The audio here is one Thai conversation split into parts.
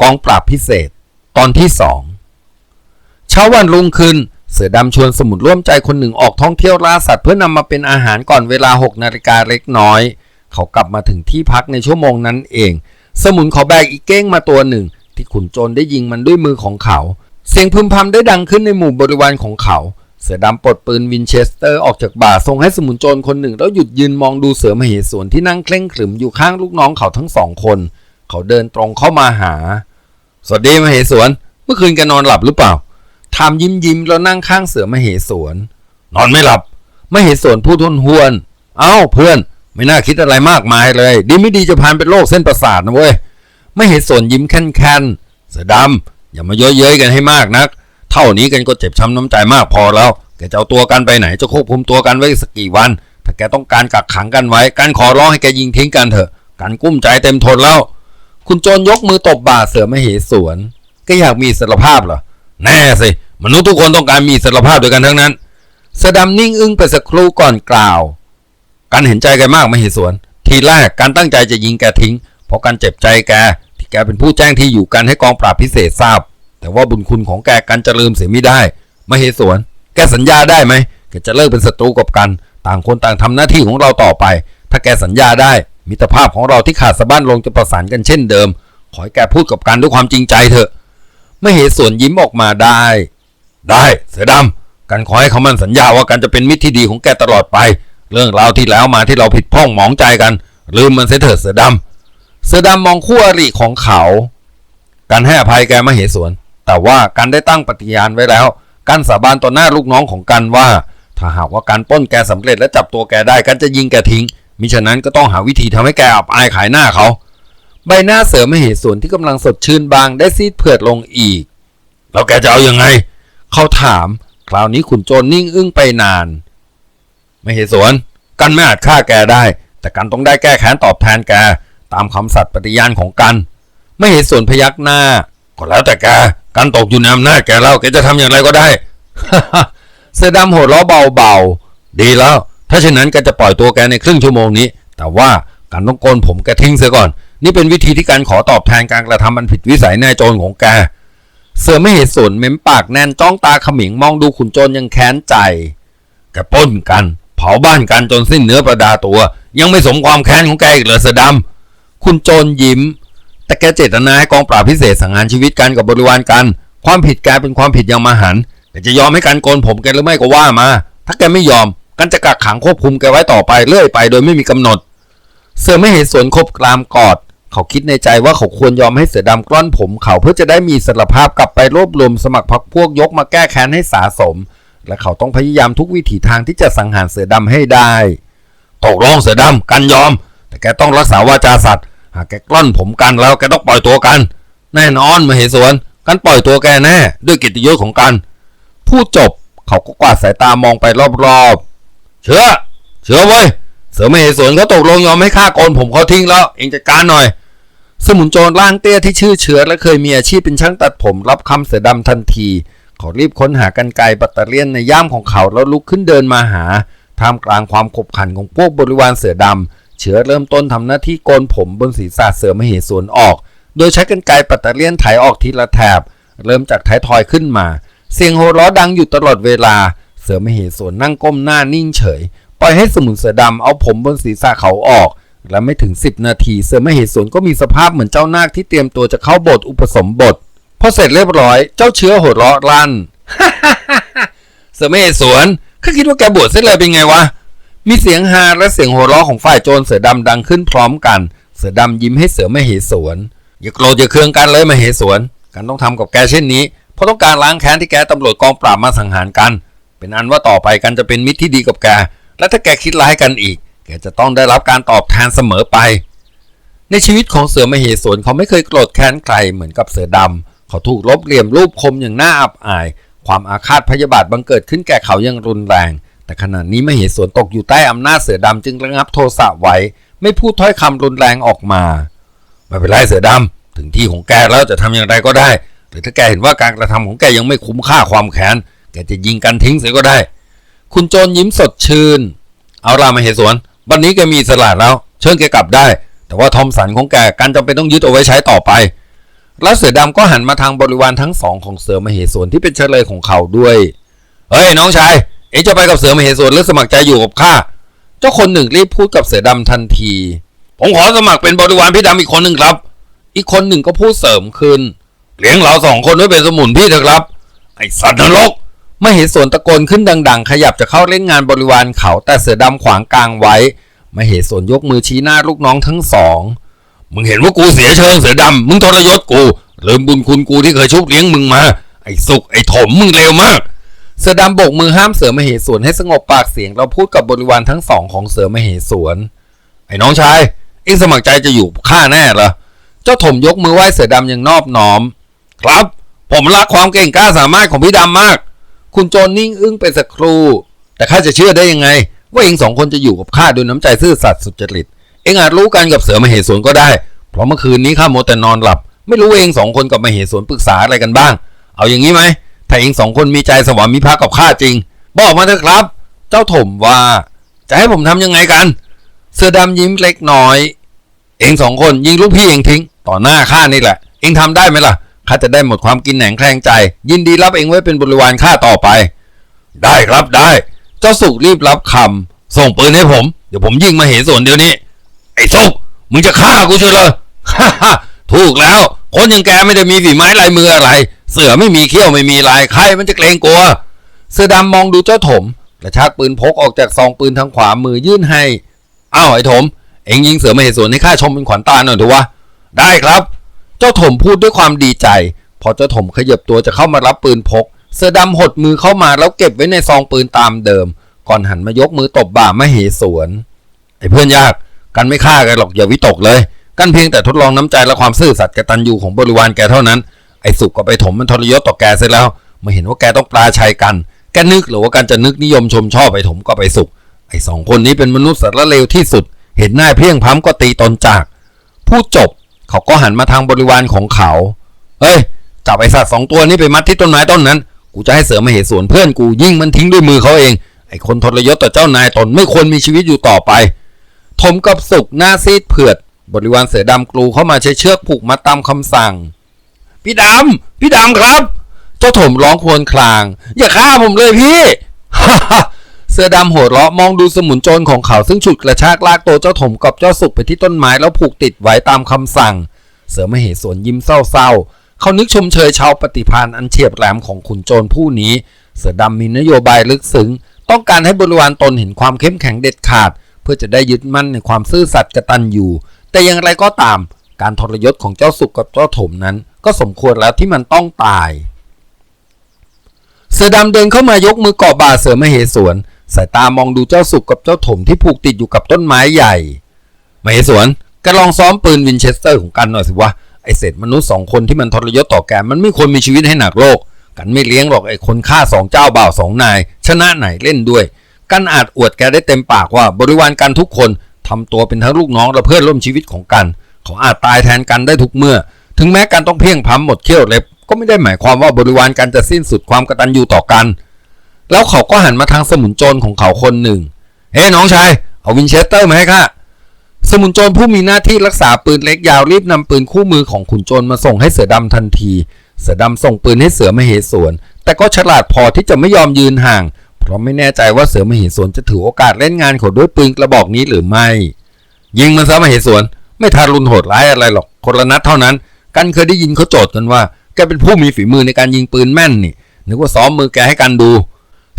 กองปราบพิเศษ ตอนที่สองเช้าวันรุ่งขึ้น เสือดำชวนสมุนร่วมใจคนหนึ่งออกท่องเที่ยวล่าสัตว์เพื่อนำมาเป็นอาหารก่อนเวลา6นาฬิกาเล็กน้อย เขากลับมาถึงที่พักในชั่วโมงนั้นเอง สมุนขอแบกอีกเก้งมาตัวหนึ่ง ที่ขุนโจรได้ยิงมันด้วยมือของเขา เสียงพึมพำได้ดังขึ้นในหมู่บริวารของเขา เสือดำปลดปืนวินเชสเตอร์ออกจากบ่าส่งให้สมุนโจรคนหนึ่งแล้วหยุดยืนมองดูเสือมเหสวนที่นั่งเคร่งขรึมอยู่ข้างลูกน้องเขาทั้งสองคน เขาเดินตรงเข้ามาหา สวัสดีมเหสวน เมื่อคืนแกนอนหลับหรือเปล่าถามยิ้มยิ้มแล้วนั่งข้างเสือมเหสวน นอนไม่หลับมเหสวนพูดทนหวน เอ้าเพื่อน ไม่น่าคิดอะไรมากมายเลย ดีไม่ดีจะพานเป็นโรคเส้นประสาทนะเว้ยมเหสวนยิ้มแค่นๆเสือดำอย่ามาเย้ยเย้ยๆกันให้มากนัก เท่านี้กันก็เจ็บช้ำน้ำใจมากพอแล้วแกจะเอาตัวกันไปไหนจะควบคุมตัวกันไว้สักกี่วัน ถ้าแกต้องการกักขังกันไว้การขอร้องให้แกยิงทิ้งกันเถอะการกุ้มใจเต็มทนแล้ว คุณโจรยกมือตบบ่าเสือมเหสวน ก็อยากมีอิสรภาพเหรอ แน่สิ มนุษย์ทุกคนต้องการมีอิสรภาพด้วยกันทั้งนั้นเสือดำนิ่งอึ้งไปสักครู่ก่อนกล่าว การเห็นใจแกมากมเหสวน ทีแรกการตั้งใจจะยิงแกทิ้ง เพราะการเจ็บใจแก ที่แกเป็นผู้แจ้งที่อยู่กันให้กองปราบพิเศษทราบ แต่ว่าบุญคุณของแกกันจะลืมเสียไม่ได้ มเหสวน แกสัญญาได้ไหมแกจะเลิกเป็นศัตรูกับกัน ต่างคนต่างทำหน้าที่ของเราต่อไป ถ้าแกสัญญาได้ มิตรภาพของเราที่ขาดสะบั้นลงจะประสานกันเช่นเดิม ขอให้แกพูดกับกันด้วยความจริงใจเถอะ ไม่เหตุส่วนยิ้มออกมาได้ ได้เสือดำกันขอให้เขามันสัญญาว่ากันจะเป็นมิตรที่ดีของแกตลอดไป เรื่องราวที่แล้วมาที่เราผิดพ้องหมองใจกัน ลืมมันเสียเถิดเสือดำเสือดำมองคู่อริของเขา การให้อภัยแกมเหตุส่วน แต่ว่ากันได้ตั้งปฏิญาณไว้แล้วกันสาบานต่อหน้าลูกน้องของกันว่า ถ้าหากว่าการป้นแกสำเร็จและจับตัวแกได้กันจะยิงแกทิ้ง มิฉะนั้นก็ต้องหาวิธีทำให้แกอับอายขายหน้าเขา ใบหน้าเสือมเหสวนที่กำลังสดชื่นบางได้ซีดเผือดลงอีก แล้วแกจะเอาอยัางไง เขาถาม คราวนี้ขุนโจรนิ่งอึ้งไปนาน ไม่เหตุสวน กันไม่อาจฆ่าแกได้ แต่กันต้องได้แก้แค้นตอบแทนแก ตามคำสัตย์ปฏิญาณของกัน ไม่เหตุสวนพยักหน้า ก็แล้วแต่แก กันตกอยู่ในอำนาจแกแล้วแกจะทำอย่างไรก็ได้เสือดำหัวเราะเบาๆดีแล้ว ถ้าเช่นนั้นก็จะปล่อยตัวแกในครึ่งชั่วโมงนี้ แต่ว่าการต้องโกนผมแกทิ้งเสียก่อน นี่เป็นวิธีที่การขอตอบแทนการกระทำมันผิดวิสัยนายโจรของแก เสือไม่เหตุสนเม้มปากแน่นจ้องตาขมิงมองดูขุนโจรยังแค้นใจ แกป้นกัน เผาบ้านกันจนสิ้นเนื้อประดาตัว ยังไม่สมความแค้นของแกอีกเหรอเสือดำคุณโจรยิ้ม แต่แกเจตนาให้กองปราบพิเศษสังหารชีวิตกันกับบริวารกัน ความผิดแกเป็นความผิดอย่างมหันต์แกจะยอมให้การโกนผมแกหรือไม่ก็ว่ามา ถ้าแกไม่ยอม กันจะกักขังควบคุมแกไว้ต่อไปเรื่อยไปโดยไม่มีกำหนด เสือไม่เห็นสวนคบกรามกอด เขาคิดในใจว่าเขาควรยอมให้เสือดำกล้อนผมเขาเพื่อจะได้มีอิสรภาพกลับไปรวบรวมสมัครพรรคพวกยกมาแก้แค้นให้สาสม และเขาต้องพยายามทุกวิถีทางที่จะสังหารเสือดำให้ได้ตกลงเสือดำกันยอม แต่แกต้องรักษาวาจาสัตว์หากแกกล้อนผมกันแล้วแกต้องปล่อยตัวกัน แน่นอนมเหสวนกันปล่อยตัวแกแน่ ด้วยกิตติยศของกัน พูดจบเขาก็กวาดสายตามองไปรอบๆ เชื่อ เชื่อเว้ย เสือมเหสวนเขาตกลงยอมให้ฆ่าโกนผมเขาทิ้งแล้ว เองจัดการหน่อย สมุนโจรร่างเตี้ยที่ชื่อเชื้อและเคยมีอาชีพเป็นช่างตัดผมรับคำเสือดำทันทีเขารีบค้นหากันไกรบัตเตอเลียนในย่ามของเขาแล้วลุกขึ้นเดินมาหา ท่ามกลางความขบขันของพวกบริวารเสือดำเชื้อเริ่มต้นทำหน้าที่โกนผมบนศีรษะเสือมเหสวนออก โดยใช้กันไกรปัตเตอเลียนไถออกทีละแถบ เริ่มจากท้ายทอยขึ้นมา เสียงโห่ร้อดังอยู่ตลอดเวลา เสือมเหสวนนั่งก้มหน้านิ่งเฉย ปล่อยให้สมุนเสือดำเอาผมบนศีรษะเขาออก และไม่ถึง 10 นาที เสือมเหสวนก็มีสภาพเหมือนเจ้านาคที่เตรียมตัวจะเข้าบทอุปสมบทพอเสร็จเรียบร้อยเจ้าเชื้อโห่เราะลั่นเสือมเหสวนข้าคิดว่าแกบวชเสร็จเลยเป็นไงวะมีเสียงฮาและเสียงโห่เราะของฝ่ายโจรเสือดำดังขึ้นพร้อมกัน เสือดำยิ้มให้เสือมเหสวนอย่าโกรธอย่าเคืองกันเลยมเหสวนกันต้องทำกับแกเช่นนี้ เพราะต้องการล้างแค้นที่แกตำรวจกองปราบมาสังหารกัน เป็นอันว่าต่อไปกันจะเป็นมิตรที่ดีกับแก และถ้าแกคิดร้ายกันอีก แกจะต้องได้รับการตอบแทนเสมอไป ในชีวิตของเสือมเหสวนเขาไม่เคยโกรธแค้นใครเหมือนกับเสือดำเขาถูกลบเหลี่ยมรูปคมอย่างน่าอับอาย ความอาฆาตพยาบาทบังเกิดขึ้นแก่เขาอย่างรุนแรง แต่ขณะนี้มเหสวนตกอยู่ใต้อำนาจเสือดำจึงระงับโทสะไว้ ไม่พูดถ้อยคำรุนแรงออกมาไม่เป็นไรเสือดำถึงที่ของแกแล้วจะทำอย่างไรก็ได้หรือถ้าแกเห็นว่าการกระทำของแกยังไม่คุ้มค่าความแค้น แกจะยิงกันทิ้งเสียก็ได้ คุณโจรยิ้มสดชื่น เอาล่ะมาเหตุสวน วันนี้แกมีสละแล้ว เชิญแกกลับได้ แต่ว่าทอมสันของแกกันจำเป็นต้องยึดเอาไว้ใช้ต่อไป แล้วเสือดำก็หันมาทางบริวารทั้งสองของเสือมเหสวนที่เป็นเฉลยของเขาด้วย เฮ้ยน้องชาย เอ็งจะไปกับเสือมเหสวนหรือสมัครใจอยู่กับข้า เจ้าคนหนึ่งรีบพูดกับเสือดำทันที ผมขอสมัครเป็นบริวารพี่ดำอีกคนหนึ่งครับ อีกคนหนึ่งก็พูดเสริมขึ้นเลี้ยงเราสองคนไว้เป็นสมุนพี่เถอะครับ ไอสัตว์นรก มเหสวนตะโกนขึ้นดัง ๆ ขยับจะเข้าเล่นงานบริวารเขา แต่เสือดำขวางกลางไว้ มเหสวนยกมือชี้หน้าลูกน้องทั้งสอง มึงเห็นว่ากูเสียเชิงเสือดำมึงทรยศกูลืมบุญคุณกูที่เคยชุบเลี้ยงมึงมา ไอ้สุกไอ้ถมมึงเลวมาก เสือดำโบกมือห้ามเสือมเหสวนให้สงบปากเสียงเราพูดกับบริวารทั้งสองของเสือมเหสวน ไอ้น้องชายเอ็งสมัครใจจะอยู่ข้าแน่เหรอเจ้าถมยกมือไหว้เสือดำอย่างนอบน้อม ครับ ผมรักความเก่งกล้าสามารถของพี่ดำมาก คุณโจรนิ่งอึ้งไปสักครู่ แต่ข้าจะเชื่อได้ยังไง ว่าเองสองคนจะอยู่กับข้าด้วยน้ำใจซื่อสัตย์สุจริต เองอาจรู้กันกับเสือมเหสวนก็ได้ เพราะเมื่อคืนนี้ข้าโมแต่นอนหลับ ไม่รู้เองสองคนกับมเหสวนปรึกษาอะไรกันบ้าง เอาอย่างนี้ไหม ถ้าเองสองคนมีใจสวามิภักดิ์กับข้าจริง บอกมาเถอะครับ เจ้าถมว่า จะให้ผมทำยังไงกัน เสือดำยิ้มเล็กน้อย เองสองคนยิงลูกพี่เองทิ้ง ต่อหน้าข้านี่แหละ เองทำได้ไหมล่ะ ข้าจะได้หมดความกินแหนงแคลงใจ ยินดีรับเองไว้เป็นบริวารข้าต่อไป ได้ครับได้ เจ้าสุกรีบรับคำส่งปืนให้ผม เดี๋ยวผมยิงมาเหส่วนเดี๋ยวนี้ ไอ้สุกมึงจะฆ่ากูเชียวเหรอฮ่าฮ่าถูกแล้ว คนอย่างแกไม่ได้มีฝีไม้ลายมืออะไร เสือไม่มีเขี้ยวไม่มีลายใครมันจะเกรงกลัว เสือดำมองดูเจ้าถมกระชากปืนพกออกจากซองปืนทางขวามือยื่นให้อ้าวไอ้ถม เอ็งยิงเสือมาเหตุสวนให้ข้าชมเป็นขวัญตาหน่อยถอะวะได้ครับ เจ้าถมพูดด้วยความดีใจ พอเจ้าถมขยับตัวจะเข้ามารับปืนพก เสือดำหดมือเข้ามาแล้วเก็บไว้ในซองปืนตามเดิม ก่อนหันมายกมือตบบ่ามาเหสวน ไอ้เพื่อนยาก กันไม่ฆ่ากันหรอกอย่าวิตกเลย กันเพียงแต่ทดลองน้ำใจและความซื่อสัตย์กตัญญูของบริวารแกเท่านั้น ไอ้สุกก็ไปถมมันทรยศต่อแกเสร็จแล้วมาเห็นว่าแกต้องปลาชัยกัน แกนึกหรือว่าการจะนึกนิยมชมชอบไปถมก็ไปสุก ไอ้สองคนนี้เป็นมนุษย์สารเลวที่สุด เห็นหน้าเพียงพ้ำก็ตีตนจาก พูดจบ เขาก็หันมาทางบริวารของเขา เฮ้ย จับไอสัตว์สองตัวนี้ไปมัดที่ต้นไม้ต้นนั้น กูจะให้เสือมาเหตุสวนเพื่อนกูยิงมันทิ้งด้วยมือเขาเอง ไอคนทรยศต่อเจ้านายตนไม่ควรมีชีวิตอยู่ต่อไปถมกับสุกหน้าซีดเผือด บริวารเสือดำกลูเข้ามาใช้เชือกผูกมัดตามคำสั่ง พี่ดำ พี่ดำครับ เจ้าถมร้องครวญคราง อย่าฆ่าผมเลยพี่ สือดำโหดเราะมองดูสมุนโจรของเขาซึ่งฉุดกระชากลากตัวเจ้าถมกับเจ้าสุกไปที่ต้นไม้แล้วผูกติดไว้ตามคำสั่ง เสือมเหสวนยิ้มเศร้าๆ เขานึกชมเชยชาวปฏิพานอันเฉียบแหลมของขุนโจรผู้นี้ เสือดำมีนโยบายลึกซึ้งต้องการให้บริวารตนเห็นความเข้มแข็งเด็ดขาด เพื่อจะได้ยึดมั่นในความซื่อสัตย์กตัญญูแต่อย่างไรก็ตาม การทรยศของเจ้าสุกกับเจ้าถมนั้น ก็สมควรแล้วที่มันต้องตาย เสือดำเดินเข้ามายกมือเกาะบ่าเสือมเหสวน สายตามองดูเจ้าสุกกับเจ้าถมที่ผูกติดอยู่กับต้นไม้ใหญ่มเหสวนแกลองซ้อมปืนวินเชสเตอร์ของกันหน่อยสิวะไอเศษมนุษย์สองคนที่มันทรยศต่อแกมันไม่ควรมีชีวิตให้หนักโลก กันไม่เลี้ยงหรอกไอคนฆ่าสองเจ้าบ่าวสองนาย ชนะไหนเล่นด้วย กันอาจอวดแกได้เต็มปากว่าบริวารกันทุกคนทำตัวเป็นทั้งลูกน้องและเพื่อนร่วมชีวิตของกัน เขาอาจตายแทนกันได้ทุกเมื่อ ถึงแม้กันต้องเพียงพล้ำหมดเขี้ยวเล็บก็ไม่ได้หมายความว่าบริวารกันจะสิ้นสุดความกตัญญูต่อกัน แล้วเขาก็หันมาทางสมุนโจรของเขาคนหนึ่ง เฮ้น้องชาย เอาวินเชสเตอร์มาให้ข้าสมุนโจรผู้มีหน้าที่รักษาปืนเล็กยาวรีบนำปืนคู่มือของขุนโจรมาส่งให้เสือดำทันที เสือดำส่งปืนให้เสือมเหสวน แต่ก็ฉลาดพอที่จะไม่ยอมยืนห่าง เพราะไม่แน่ใจว่าเสือมเหสวนจะถือโอกาสเล่นงานเขาด้วยปืนกระบอกนี้หรือไม่ ยิงมันซะมเหสวน ไม่ทารุณโหดร้ายอะไรหรอก คนละนัดเท่านั้น กันเคยได้ยินเขาโจทย์กันว่า แกเป็นผู้มีฝีมือในการยิงปืนแม่นนี่ นึกว่าซ้อมมือแกให้กันดู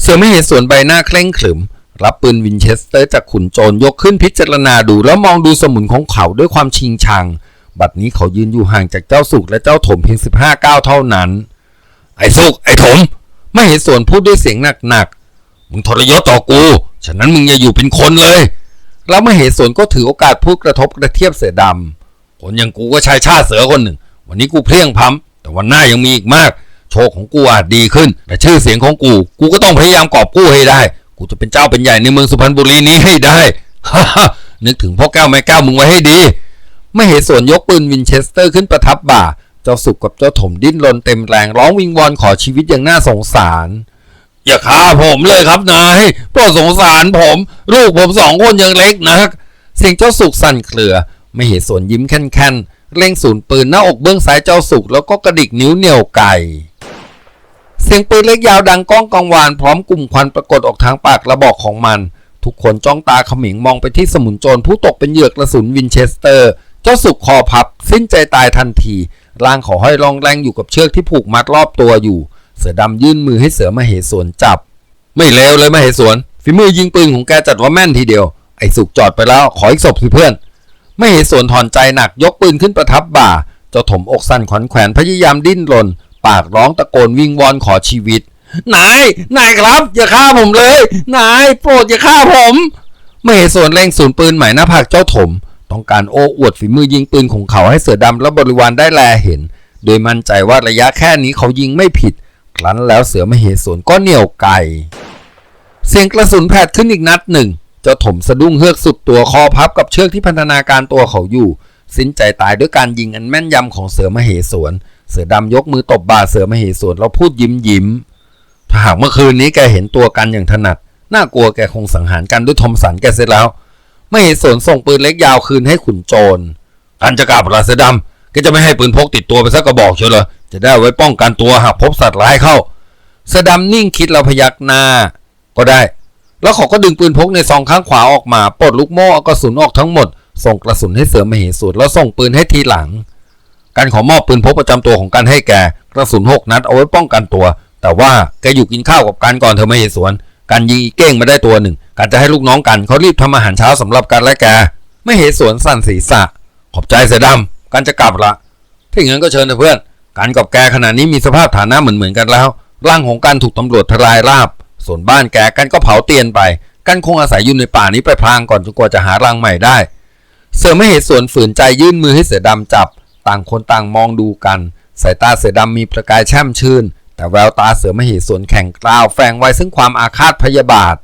เสือไม่เห็นส่วนใบหน้าเคร่งขรึม รับปืนวินเชสเตอร์จากขุนโจรยกขึ้นพิจารณาดูแล้วมองดูสมุนของเขาด้วยความชิงชัง บัดนี้เขายืนอยู่ห่างจากเจ้าสุกและเจ้าถมเพียง15ก้าวเท่านั้น ไอ้สุกไอ้ถม ไม่เห็นส่วนพูดด้วยเสียงหนักๆมึงทรยศต่อกู ฉะนั้นมึงอย่าอยู่เป็นคนเลยแล้วมเหตุสวนก็ถือโอกาสพูดกระทบกระเทียบเสือดำคนอย่างกูก็ชายชาติเสือคนหนึ่ง วันนี้กูเพลียงพล้ำแต่วันหน้ายังมีอีกมาก โชคของกูอาจดีขึ้น แต่ชื่อเสียงของกู กูก็ต้องพยายามกอบกู้ให้ได้ กูจะเป็นเจ้าเป็นใหญ่ในเมืองสุพรรณบุรีนี้ให้ได้ฮ่าฮนึกถึงพ่อแก้วแม่แก้วมึงไว้ให้ดี ไม่เห็นส่วนยกปืนวินเชสเตอร์ขึ้นประทับบ่า เจ้าสุกกับเจ้าถมดิ้นรนเต็มแรงร้องวิงวอนขอชีวิตอย่างน่าสงสาร อย่าฆ่าผมเลยครับนายโปรดสงสารผม ลูกผมสองคนยังเล็กนัก เสียงเจ้าสุกสั่นเครือ ไม่เห็นส่วนยิ้มแค่นเล็งศูนปืนหน้าอกเบื้องซ้ายเจ้าสุกแล้วก็กระดิกนิ้วเหนี่ยวไก่ เสียงปืนเล็กยาวดังก้องกังวานพร้อมกลุ่มควันปรากฏออกทางปากระบอกของมัน ทุกคนจ้องตาเขมิงมองไปที่สมุนโจรผู้ตกเป็นเหยื่อกระสุนวินเชสเตอร์ เจ้าสุกคอพับ สิ้นใจตายทันที ร่างขาห้อยรองแรงอยู่กับเชือกที่ผูกมัดรอบตัวอยู่ เสือดำยื่นมือให้เสือมเหสวนจับ ไม่เลวเลยมเหสวนฝีมือยิงปืนของแกจัดว่าแม่นทีเดียวไอ้สุกจอดไปแล้วขออีกศพสิเพื่อน ไม่เหสวนถอนใจหนักยกปืนขึ้นประทับบ่าเจ้าถมอกสั่นขวัญแขวนพยายามดิ้นรน ปากร้องตะโกนวิงวอนขอชีวิต นาย นายครับ อย่าฆ่าผมเลย นายโปรดอย่าฆ่าผมมเหสวนเล็งศูนย์ปืนหมายหน้าผากเจ้าถม ต้องการโอ้อวดฝีมือยิงปืนของเขาให้เสือดำและบริวารได้แลเห็น โดยมั่นใจว่าระยะแค่นี้เขายิงไม่ผิด ครั้นแล้วเสือมเหสวนก็เหนี่ยวไกเสียงกระสุนแผดขึ้นอีกนัดหนึ่ง เจ้าถมสะดุ้งเฮือกสุดตัวคอพับกับเชือกที่พันธนาการตัวเขาอยู่ สิ้นใจตายด้วยการยิงอันแม่นยำของเสือมเหสวน เสือดำยกมือตบบ่าเสือมเหสวนแล้วพูดยิ้มยิ้มถ้าหากเมื่อคืนนี้แกเห็นตัวกันอย่างถนัด น่ากลัวแกคงสังหารกันด้วยทอมสันแกเสร็จแล้ว มเหสวนส่งปืนเล็กยาวคืนให้ขุนโจรกันจะกลับราเสือดำแกจะไม่ให้ปืนพกติดตัวไปสักกระบอกเชียวเหรอจะได้ไว้ป้องกันตัวหากพบสัตว์ร้ายเข้า เสือดำนิ่งคิดแล้วพยักหน้า ก็ได้ แล้วเขาก็ดึงปืนพกในซองข้างขวาออกมาปลดลูกโม่เอากระสุนออกทั้งหมดส่งกระสุนให้เสือมเหสูตรแล้วส่งปืนให้ทีหลัง การขอมอบปืนพกประจำตัวของกันให้แกกระสุนหกนัดเอาไว้ป้องกันตัว แต่ว่าแกอยู่กินข้าวกับกันก่อนเธอไม่เห็นสวนกันยิงอีเก้งมาได้ตัวหนึ่งกันจะให้ลูกน้องกันเขารีบทำอาหารเช้าสำหรับกันและแก ไม่เห็นสวนสั่นศีรษะ ขอบใจเสือดำกันจะกลับละถ้าอย่างนั้นก็เชิญเถอะเพื่อนกันกับแกขณะนี้มีสภาพฐานะเหมือนเหมือนกันแล้ว ร่างของกันถูกตำรวจทลายราบ ส่วนบ้านแกกันก็เผาเตียนไป กันคงอาศัยอยู่ในป่านี้ไปพลางก่อนจนกว่าจะหารังใหม่ได้ เสือไม่เหตุสวนฝืนใจยื่นมือให้เสือดำจับ ต่างคนต่างมองดูกัน สายตาเสือดำมีประกายแช่มชื่น แต่แววตาเสือมหตุสวนแข็งกร้าวแฝงไว้ซึ่งความอาฆาตพยาบาท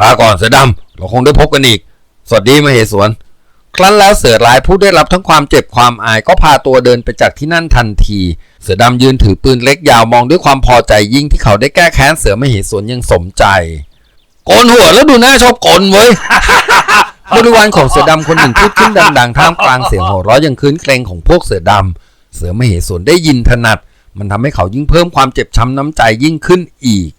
ลาก่อนเสือดำเราคงได้พบกันอีก สวัสดีมเหสวน ครั้นแล้วเสือร้ายผู้ได้รับทั้งความเจ็บความอายก็พาตัวเดินไปจากที่นั่นทันที เสือดำยืนถือปืนเล็กยาวมองด้วยความพอใจยิ่งที่เขาได้แก้แค้นเสือมเหสวนยังสมใจโกนหัวแล้วดูหน้าชอบโกนเว้ย บริวารของเสือดำคนหนึ่งพูดขึ้นดังๆท่ามกลางเสียงหัวเราะยังคืนเกรงของพวกเสือดำเสือมเหสวนได้ยินถนัด มันทำให้เขายิ่งเพิ่มความเจ็บช้ำน้ำใจยิ่งขึ้นอีก